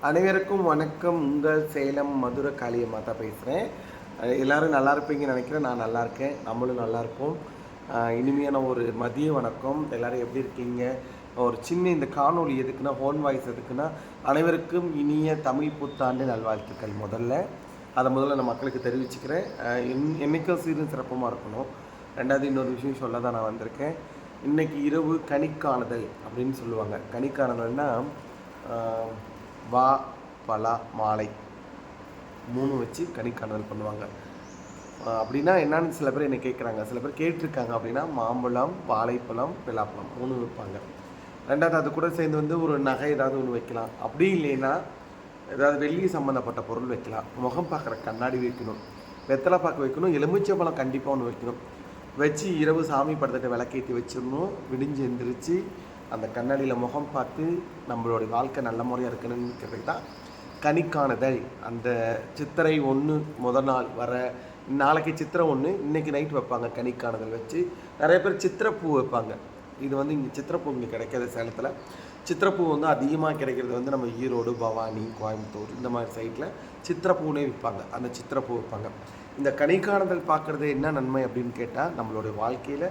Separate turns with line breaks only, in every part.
அனைவருக்கும் வணக்கம். உங்கள் சேலம் மதுரை காளியம்மா தான் பேசுகிறேன் எல்லோரும் நல்லா இருப்பீங்கன்னு நினைக்கிறேன். நான் நல்லா இருக்கேன். நம்மளும் நல்லா இருப்போம். இனிமையான ஒரு மதிய வணக்கம். எல்லோரும் எப்படி இருக்கீங்க? ஒரு சின்ன இந்த காணொளி எதுக்குன்னா ஹோன் வாய்ஸ் எதுக்குன்னா அனைவருக்கும் இனிய தமிழ் புத்தாண்டு நல்வாழ்த்துக்கள் முதல்ல. அதை முதல்ல நான் மக்களுக்கு தெரிவிச்சுக்கிறேன். என்- என்னைக்கும் சீரும் சிறப்பமாக இருக்கணும். ரெண்டாவது இன்னொரு விஷயம் சொல்ல தான் நான் வந்திருக்கேன். இன்னைக்கு இரவு கணிக்காணுதல் அப்படின்னு சொல்லுவாங்க. கணிக்காணுதல்னா வா பலா மாலை. மூணு வச்சு கணிக்காணுதல் பண்ணுவாங்க. அப்படின்னா என்னன்னு சில பேர் என்னை கேட்குறாங்க. சில பேர் கேட்டிருக்காங்க அப்படின்னா மாம்பழம் வாழைப்பழம் பலாப்பழம் மூணு வைப்பாங்க. ரெண்டாவது அது கூட சேர்ந்து வந்து ஒரு நகை ஏதாவது ஒன்று வைக்கலாம். அப்படி இல்லைன்னா ஏதாவது வெள்ளி சம்மந்தப்பட்ட பொருள் வைக்கலாம். முகம் பார்க்குற கண்ணாடி வைக்கணும். வெத்தலை பாக்கு வைக்கணும். எலுமிச்சை பழம் கண்டிப்பாக ஒன்று வைக்கணும். வச்சு இரவு சாமி படத்திட்ட விளக்கேற்றி வச்சிடணும். விடிஞ்சு எந்திரிச்சு அந்த கண்ணாடியில் முகம் பார்த்து நம்மளுடைய வாழ்க்கை நல்ல முறையாக இருக்கணுங்கிறது தான் கணிக்காணுதல் அந்த சித்திரை ஒன்று முத நாள் வர நாளைக்கு சித்திரை ஒன்று இன்றைக்கி நைட் வைப்பாங்க கணிக்காணுதல் வச்சு. நிறைய பேர் சித்திரப்பூ வைப்பாங்க. இது வந்து இங்கே சித்திரப்பூ இங்கே கிடைக்காது சேலத்தில். சித்திரப்பூ வந்து அதிகமாக கிடைக்கிறது வந்து நம்ம ஈரோடு பவானி கோயம்புத்தூர் இந்த மாதிரி சைட்டில் சித்திரப்பூனே விற்பாங்க. அந்த சித்திரப்பூ வைப்பாங்க. இந்த கணிக்காணுதல் பார்க்குறது என்ன நன்மை அப்படின்னு கேட்டால் நம்மளுடைய வாழ்க்கையில்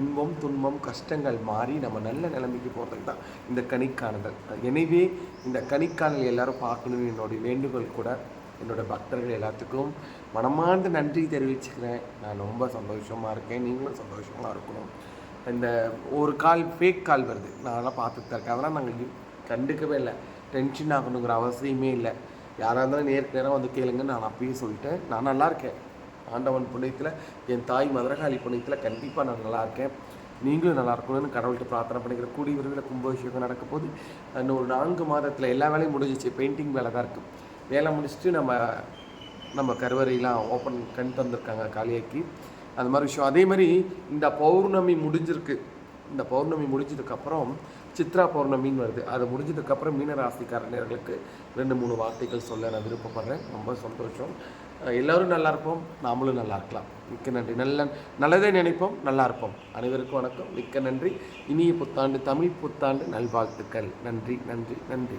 இன்பம் துன்பம் கஷ்டங்கள் மாறி நம்ம நல்ல நிலைமைக்கு போகிறதுக்கு தான் இந்த கணிக்காணுதல் எனவே இந்த கணிக்காணல் எல்லாரும் பார்க்கணும்னு என்னுடைய வேண்டுகோள் கூட என்னோட பக்தர்கள் எல்லாத்துக்கும் மனமார்ந்த நன்றி தெரிவிச்சுக்கிறேன். நான் ரொம்ப சந்தோஷமாக இருக்கேன். நீங்களும் சந்தோஷமாக இருக்கணும். இந்த ஒரு கால் ஃபேக் கால் வருது. நான் அதெல்லாம் பார்த்துட்டு தான் இருக்கேன். அதெல்லாம் நாங்கள் கண்டுக்கவே இல்லை. டென்ஷன் ஆகணுங்கிற அவசியமே இல்லை. யாராக இருந்தாலும் நேருக்கு நேரம் வந்து கேளுங்க நான் அப்பயே சொல்லிட்டேன். நான் நல்லா இருக்கேன். ஆண்டவன் புண்ணியத்தில் என் தாய் மதுரகாளி புண்ணியத்தில் கண்டிப்பாக நான் நல்லா இருக்கேன். நீங்களும் நல்லா இருக்கணும்னு கடவுள்கிட்ட பிரார்த்தனை பண்ணிக்கிற கூடிய விரைவில் கும்பாபிஷேகம் நடக்க போது இன்னும் ஒரு நான்கு மாதத்தில் எல்லா வேலையும் முடிஞ்சிச்சு. பெயிண்டிங் வேலை தான் இருக்குது வேலை முடிச்சுட்டு நம்ம நம்ம கருவறையெல்லாம் ஓப்பன் கண் தந்திருக்காங்க காளியாக்கி. அந்த மாதிரி விஷயம். அதே மாதிரி இந்த பௌர்ணமி முடிஞ்சிருக்கு. இந்த பௌர்ணமி முடிஞ்சதுக்கப்புறம் சித்ரா பௌர்ணமின்னு வருது. அது முடிஞ்சதுக்கப்புறம் மீனராசிக்காரர்களுக்கு ரெண்டு மூணு வார்த்தைகள் சொல்ல நான் விருப்பப்படுறேன். ரொம்ப சந்தோஷம். எல்லோரும் நல்லா இருப்போம். நாமளும் நல்லா இருக்கலாம். மிக்க நன்றி. நல்ல நல்லதே நினைப்போம். நல்லா இருப்போம். அனைவருக்கும் வணக்கம். மிக்க நன்றி. இனிய புத்தாண்டு தமிழ் புத்தாண்டு நல்வாழ்த்துக்கள். நன்றி நன்றி நன்றி.